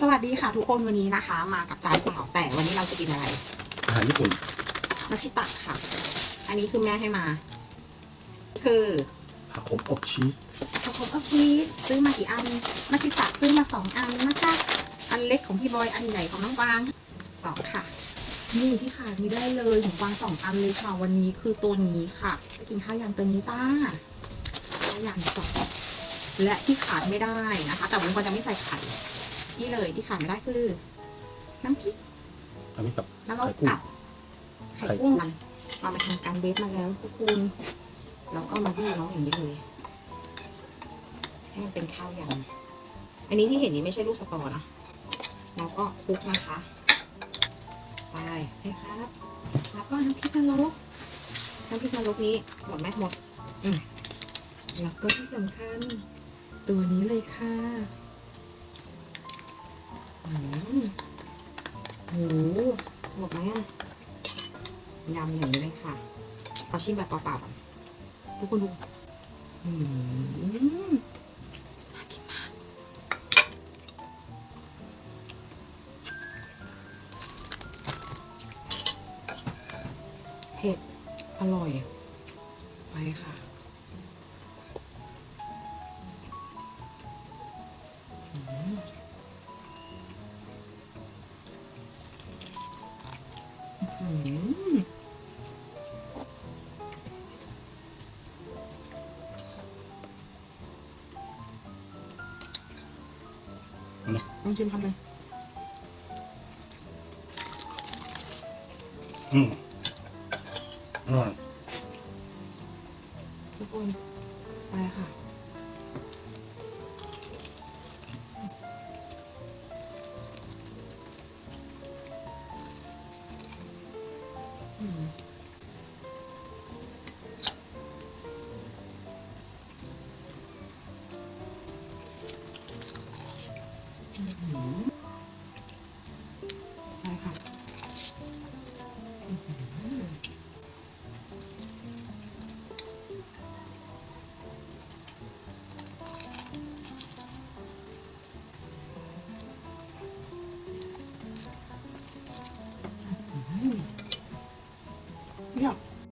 สวัสดีค่ะทุกคนวันนี้นะคะ มากับจานเปล่าแต่วันนี้เราจะกินอะไรอาหารญี่ปุ่นมาชิตะค่ะ อันนี้คือแม่ให้มา คือผักขมอบชีสข้าวโพดอบชีสซื้อมากี่อันมาชิตะซื้อมาสองอันนะคะอันเล็กของพี่บอยอันใหญ่ของน้องกวางสองค่ะนี่ที่ขาดไมีได้เลยของกวางสองอันเลยค่ะวันนี้คือตัวนี้ค่ะ จะกินข้าวยำตัวนี้จ้าข้าวยำสองและที่ขาดไม่ได้นะคะ แต่วันนี้กวางจะไม่ใส่ไข่ นี่เลยที่ขาดไม่ได้คือ น้ำพริกทำให้กับแล้วเราไข่กุ้ง กับไข่กุ้งมันเรามาทำการเวฟมาแล้วทุกคนเราก็มาบี้น้องอย่างนี้เลยให้มันเป็นข้าวยำอันนี้ที่เห็นนี้ไม่ใช่ลูกสตอนะเราก็คลุกนะคะไปให้ครับแล้วก็น้ำพริกนรกน้ำพริกนรกนี้หมดไหมหมดอืมแล้วก็ที่สำคัญ ตัวนี้เลยค่ะ ยำอย่างนี้เลยค่ะเอาชิมแบบเปล่าๆก่อนทุกคนดูอืมน่ากินมากเผ็ดอร่อย ไปค่ะ ลองชิมคำเลยอืมอร่อยทุกคน ไปค่ะ Mm-hmm.